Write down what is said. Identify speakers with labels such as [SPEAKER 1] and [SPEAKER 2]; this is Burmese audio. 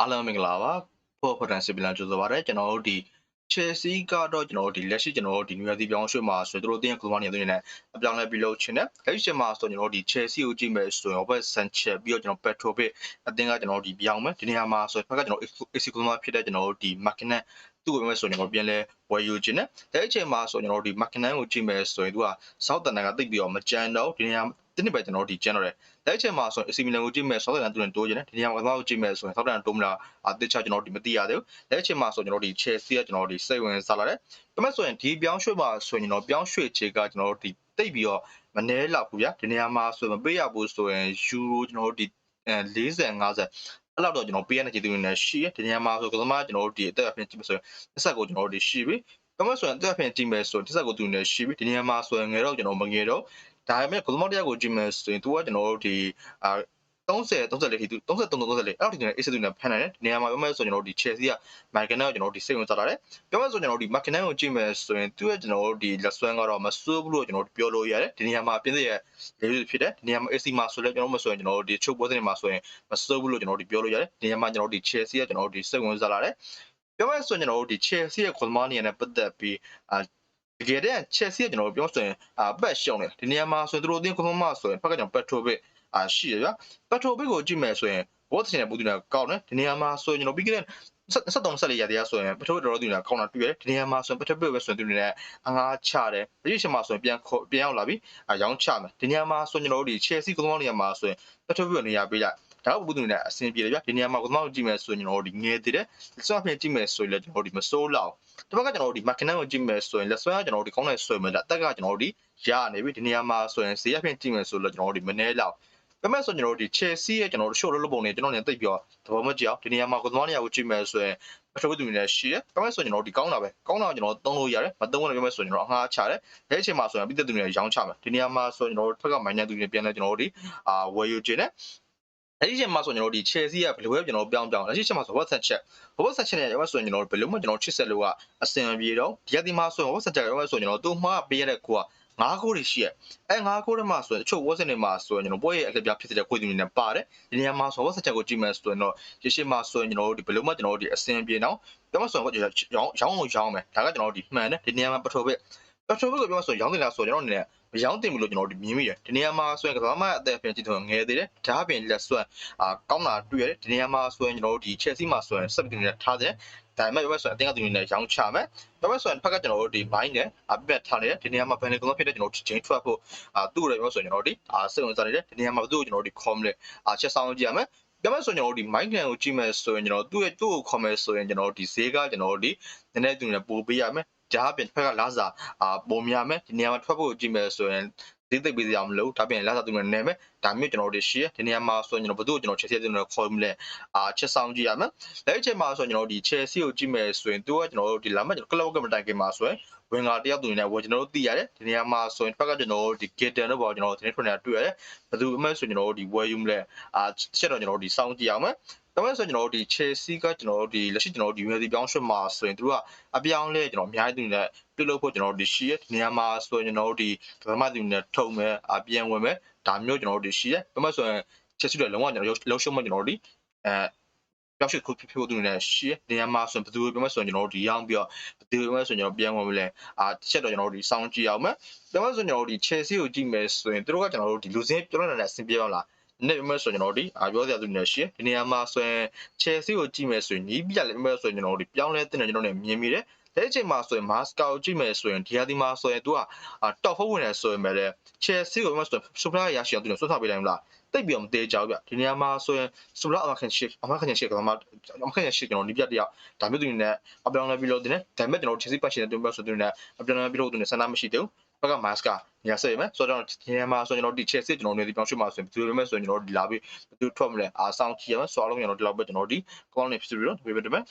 [SPEAKER 1] အားလုံးမင်္ဂလာပါဖော်ဖော်တန်စီပလန်ကြိုဆိုပါရစေကျွန်တော်တို့ဒီ Chelsea ကတော့ကျွန်တော်တို့ဒီလက်ရှိကျွန်တော်တို့ဒီ New Year ပြောင်းရွှေ့မှာဆိုတော့တို့တင်းကလမနေတဲ့နေအပြောင်းလဲပြီးလို့ချင်းတယ်လက်ရှိမှာဆိုကျွန်တော်တို့ဒီ Chelsea ကိုကြည့်မယ်ဆိုရင် Robert Sanchez ပြီးတော့ကျွန်တော် Petrovic အတင်းကကျွန်တော်တို့ဒီပြောင်းမယ်ဒီနေရာမှာဆိုဖက်ကကျွန်တော် AC ကလမဖြစ်တဲ့ကျွန်တော်တို့ဒီ Marquinhos သူ့ကိုပဲဆိုရင်ကျွန်တော်ပြန်လဲဝယ်ယူခြင်းနဲ့အဲဒီအချိန်မှာဆိုကျွန်တော်တို့ဒီ Marquinhos ကိုကြည့်မယ်ဆိုရင်သူက South London ကတိတ်ပြီးတော့မကြမ်းတော့ဒီနေရာ ဒီနေ့ပဲကျွန်တော်တို့ဒီကျန်တော့တယ်လက်ချက်မှာဆိုရင် AC Milan ကိုကြည့်မဲ့ Southampton သူနဲ့တိုးကျင်တယ်ဒီနေရာမှာကတော့ကြည့်မဲ့ဆိုရင် Southampton တိုးမလားအတစ်ချကျွန်တော်တို့ဒီမသိရသေးဘူးလက်ချက်မှာဆိုကျွန်တော်တို့ဒီ Chelsea ကကျွန်တော်တို့ဒီစိတ်ဝင်စားလာတယ်ဒါမဲ့ဆိုရင်ဒီပြောင်းရွှေ့မှာဆိုရင်ကျွန်တော်ပြောင်းရွှေ့ခြေကကျွန်တော်တို့ဒီတိတ်ပြီးတော့မနှဲလောက်ဘူးဗျာဒီနေရာမှာဆိုရင်မပေးရဘူးဆိုရင် Euro ကျွန်တော်တို့ဒီ40 50အဲ့လောက်တော့ကျွန်တော်ပေးရတဲ့ခြေသူတွေနဲ့ရှိရဒီနေရာမှာဆိုကသမားကျွန်တော်တို့ဒီအသက်အပြင်ကြည့်မယ်ဆိုရင်တစ်ဆက်ကိုကျွန်တော်တို့ဒီရှိပြီဒါမဲ့ဆိုရင်အသက်အပြင်ကြည့်မယ်ဆိုရင်တစ်ဆက်ကိုသူတွေနဲ့ရှိပြီဒီနေရာမှာဆိုရင်ငယ်တော့ကျွန်တော်မငယ်တော့ ဒါပေမဲ့ဘုံမောက်တရားကိုကြည့်မယ်ဆိုရင်သူကကျွန်တော်တို့ဒီအာ30 34ထိသူ33 34အဲ့လောက်ထိကျွန်တော် AC သူနဲ့ဖန်နိုင်တယ်ဒီနေရာမှာပြောမယ်ဆိုကျွန်တော်တို့ဒီ Chelsea က Marquinhos ကိုကျွန်တော်တို့ဒီစိတ်ဝင်စားတာတယ်ပြောမယ်ဆိုကျွန်တော်တို့ဒီ Marquinhos ကိုကြည့်မယ်ဆိုရင်သူရဲ့ကျွန်တော်တို့ဒီလက်ဆွဲကတော့မဆိုးဘူးလို့ကျွန်တော်တို့ပြောလို့ရတယ်ဒီနေရာမှာပြင်းစရဲ့လေးတွေဖြစ်တယ်ဒီနေရာမှာ AC မှာဆိုလဲကျွန်တော်မဆိုရင်ကျွန်တော်တို့ဒီချုပ်ပွဲတွေမှာဆိုရင်မဆိုးဘူးလို့ကျွန်တော်တို့ပြောလို့ရတယ်ဒီနေရာမှာကျွန်တော်တို့ဒီ Chelsea ကကျွန်တော်တို့ဒီစိတ်ဝင်စားလာတယ်ပြောမယ်ဆိုရင်ကျွန်တော်တို့ဒီ Chelsea ရဲ့ခွန်မာနီယာနဲ့ပတ်သက်ပြီးအာ တကယ်တည်း Chelsea ကကျွန်တော်တို့ပြောဆိုရင်အာဘက်ရှုံတယ်ဒီနေရာမှာဆိုရင်သူတို့အသင်းခွန်မာဆိုရင်ဖက်ကကျွန်တော် Petrovic အာရှိရဗျ Petrovic ကိုကြည့်မယ်ဆိုရင်ဘော့တင်နဲ့ပူတင်နဲ့ကောက်တယ်ဒီနေရာမှာဆိုရင်ကျွန်တော်ပြီးခဲ့တဲ့73ဆက်လေးရတရားဆိုရင်ပထမတော်တော်သူနေတာကောင်းတာတွေ့ရတယ်ဒီနေရာမှာဆိုရင်ပထမပဲဆိုရင်သူနေနဲ့အငါချတယ်ဒီချိန်မှာဆိုရင်ပြန်ခေါ်ပြန်ရောက်လာပြီအရောင်းချမယ်ဒီနေရာမှာဆိုရင်ကျွန်တော်တို့ဒီ Chelsea ကုသမောင်းနေရာမှာဆိုရင်ပထမပဲနေရာပေးလိုက် ဒါတော့ဘူးသူနေနဲ့အဆင်ပြေတယ်ဗျဒီနေရာမှာကုသမောင်းကြည့်မယ်ဆိုရင်ကျွန်တော်တို့ဒီငယ်သေးတယ်စွမ်းဖြင့်ကြည့်မယ်ဆိုရင်လည်းကျွန်တော်တို့ဒီမစိုးလောက်ဒီဘက်ကကျွန်တော်တို့ဒီ Marquinhos ကိုကြည့်မယ်ဆိုရင်လက်စွမ်းကကျွန်တော်တို့ဒီကောင်းတဲ့ဆွဲမယ်ဒါအသက်ကကျွန်တော်တို့ဒီရနေပြီဒီနေရာမှာဆိုရင်ဈေးအဖြစ်ကြည့်မယ်ဆိုလို့ကျွန်တော်တို့ဒီမနေလောက်ဒါမဲ့ဆိုကျွန်တော်တို့ဒီ Chelsea ရဲ့ကျွန်တော်တို့ short လို့ပုံနေကျွန်တော်နေတိတ်ပြောသဘောမကျအောင်ဒီနေရာမှာကိုသမားနေရာကိုကြည့်မယ်ဆိုရင်ပထမသူနေရှိတယ်ဒါမဲ့ဆိုကျွန်တော်တို့ဒီကောင်းတာပဲကောင်းတာကျွန်တော်သုံးလို့ရတယ်မသုံးလို့ပြောမယ်ဆိုရင်ကျွန်တော်အငှားချတယ်လက်အချိန်မှာဆိုရင်ပြီးတဲ့သူနေရောင်းချမယ်ဒီနေရာမှာဆိုကျွန်တော်တို့ထက်ကမိုင်းနေသူနေပြန်လဲကျွန်တော်တို့ဒီအာဝယ်ယူခြင်းနဲ့ အဲ့ဒီချိန်မှာဆိုကျွန်တော်တို့ဒီ Chelsea ကဘယ်လိုပဲကျွန်တော်တို့ပြောင်းပြောင်းအဲ့ဒီချိန်မှာဆို Robert Sanchez Robert Sanchez နဲ့ရောဆိုရင်ကျွန်တော်တို့ဘယ်လိုမှကျွန်တော်ချစ်ဆက်လို့ကအဆင်ပြေတော့ဒီရက်ဒီမှာဆိုရင် Robert Sanchez ရောဆိုရင်ကျွန်တော်သူ့မှားပေးရတဲ့ကိုကငါးခိုးတွေရှိရဲ့အဲငါးခိုးတွေမှာဆိုရင်တချို့ဝက်စင်တွေမှာဆိုရင်ကျွန်တော်ပွဲရဲ့အကပြဖြစ်တဲ့ခွေးသူတွေနဲ့ပါတယ်ဒီနေရာမှာဆိုဝက်စင်ချက်ကိုကြည့်မယ်ဆိုရင်တော့ရရှိမှာဆိုရင်ကျွန်တော်တို့ဒီဘယ်လိုမှကျွန်တော်တို့ဒီအစင်ပြေတော့ပြောမှဆိုရင်ရောင်းရောင်းလို့ရောင်းမယ်ဒါကကျွန်တော်တို့ဒီမှန်တယ်ဒီနေရာမှာပထမပထမကိုပြောမှဆိုရင်ရောင်းတင်လားဆိုရင်ကျွန်တော်အနေနဲ့ မရောင်းတင်ဘူးလို့ကျွန်တော်တို့မြင်မိတယ်ဒီနေရာမှာဆိုရင်ကစားမအသက်အပြင်ကြည့်တော့ငယ်သေးတယ်ဒါအပြင်လက်ဆွဲအာကောင်းတာတွေ့ရတယ်ဒီနေရာမှာဆိုရင်ကျွန်တော်တို့ဒီ Chelsea မှာဆိုရင်ဆက်ပြီးနေထားတယ်ဒါပေမဲ့ပြောဆိုရင်အတင်းကသူနေနဲ့ရောင်းချမယ်ပြောဆိုရင်ဖက်ကကျွန်တော်တို့ဒီ bind နဲ့အပြတ်ထားနေတယ်ဒီနေရာမှာ banner ကတော့ဖြစ်တဲ့ကျွန်တော်တို့ chain trap ဖို့အာသူ့ရပြောဆိုရင်ကျွန်တော်တို့ဒီအာစိတ်ဝင်စားနေတယ်ဒီနေရာမှာသူ့ကိုကျွန်တော်တို့ဒီ com နဲ့အာချက်ဆောင်ကြည့်ရမယ်ပြောမယ်ဆိုရင်ကျွန်တော်တို့ဒီ mind plan ကိုကြည့်မယ်ဆိုရင်ကျွန်တော်သူ့ရဲ့သူ့ကိုခေါ်မယ်ဆိုရင်ကျွန်တော်တို့ဒီဈေးကကျွန်တော်တို့ဒီနည်းနည်းသူနဲ့ပို့ပေးရမယ် ဒါအပြင်ဖက်ကလာစားအာပုံများမယ်ဒီနေရာမှာထွက်ဖို့ကြည့်မယ်ဆိုရင်ဒီသိပ်ပေးစရာမလိုဒါပြင်လာစားသူနဲ့နေမယ်ဒါမျိုးကျွန်တော်တို့ရှိရဒီနေရာမှာဆိုရင်ကျွန်တော်ဘယ်သူ့ကိုကျွန်တော်ချက်ချက်သူနဲ့ခေါ်မလဲအာချက်ဆောင်ကြည့်ရမယ်လက်ချက်မှာဆိုရင်ကျွန်တော်ဒီ Chelsea ကိုကြည့်မယ်ဆိုရင်သူကကျွန်တော်တို့ဒီလာမကျွန်တော် club ကမတိုင်ခင်မှာဆိုရင်ဝင်ကတယောက်သူနဲ့ဝယ်ကျွန်တော်တို့သိရတယ်ဒီနေရာမှာဆိုရင်ဖက်ကကျွန်တော်တို့ဒီ Gaten တော့ပေါ့ကျွန်တော်တို့သတင်းထွန်းနေတာတွေ့ရတယ်ဘယ်သူအမှဆိုကျွန်တော်တို့ဒီဝယ်ယူမလဲအာချက်တော့ကျွန်တော်တို့ဒီစောင့်ကြည့်အောင်မယ် ဒါမဲ့ဆိုကျွန်တော်တို့ဒီ Chelsea ကကျွန်တော်တို့ဒီလက်ရှိကျွန်တော်တို့ဒီ United ပြောင်းရွှေ့မှာဆိုရင်သူတို့ကအပြောင်းလဲကျွန်တော်အများကြီးသူနဲ့ပြုလုပ်ဖို့ကျွန်တော်တို့ဒီရှိရဒီနေရာမှာဆိုရင်ကျွန်တော်တို့ဒီဗမာသူနဲ့ထုံမယ်အပြန်ဝင်မယ်ဒါမျိုးကျွန်တော်တို့ဒီရှိရဒါမဲ့ဆိုရင် Chelsea တွေလုံးဝကျွန်တော်လှုပ်ရှုံးမှကျွန်တော်တို့ဒီအဲပြောက်ရှိခုဖြစ်ဖို့သူနေရှေ့နေရာမှာဆိုရင်ဘယ်သူပြောမဆိုရင်ကျွန်တော်တို့ဒီရောင်းပြီးတော့ဘယ်သူပြောမဆိုရင်ကျွန်တော်ပြန်ဝင်မလဲအာတစ်ချက်တော့ကျွန်တော်တို့ဒီစောင်းကြည့်အောင်မယ်ပြောမဆိုရင်ကျွန်တော်တို့ဒီ Chelsea ကိုကြည့်မယ်ဆိုရင်တို့ကကျွန်တော်တို့ဒီလူစင်းပြောနေတာအဆင်ပြေအောင်လား နေမဲ့ဆိုကျွန်တော်တို့ဒီအာပြောစရာသူနေရှင်းဒီနေရာမှာဆိုရင် Chelsea ကိုကြည့်မယ်ဆိုရင်ညီးပြလည်းမဲ့ဆိုရင်ကျွန်တော်တို့ဒီပြောင်းလဲတဲ့ကျွန်တော်တို့မြင်မိတယ်လက်ချိန်မှာဆိုရင် Moscow ကိုကြည့်မယ်ဆိုရင်ဒီဟာဒီမှာဆိုရင်သူက top 4ဝင်နေဆိုရင်ပဲလေ Chelsea ကိုမှဆိုရင် super ရရှိအောင်သူတို့ဆွတ်ထားပေးလိုက်မလားတိတ်ပြီးတော့မသေးကြဘူးဗျဒီနေရာမှာဆိုရင်ဆိုတော့အမခန့်ရှိအမခန့်ရှိကတော့မအမခန့်ရှိကျွန်တော်ဒီပြတယောက်ဒါမျိုးသူနေနဲ့အပြောင်းလဲပြီးလို့တင်တယ်ဒါပေမဲ့ကျွန်တော် Chelsea ပတ်ရှင်တဲ့တွန်းပြောဆိုသူနေအပြောင်းလဲပြီးလို့သူနေဆန္ဒမရှိသေးဘူး ဘက်က mask ညာစေမယ်ဆိုတော့ဒီနေရာမှာဆိုကျွန်တော်ဒီ Chelsea ကျွန်တော်နေဒီပြောင်းရွှေ့မှာဆိုရင်ဘယ်သူလဲဆိုရင်ကျွန်တော်ဒီလာပြီးဘယ်သူထွက်မလဲအာဆောင်းချီရမယ်ဆိုတော့ကျွန်တော်ဒီလောက်ပဲကျွန်တော်ဒီ call နေဖြစ်ပြီးတော့ဒီပဲတမယ်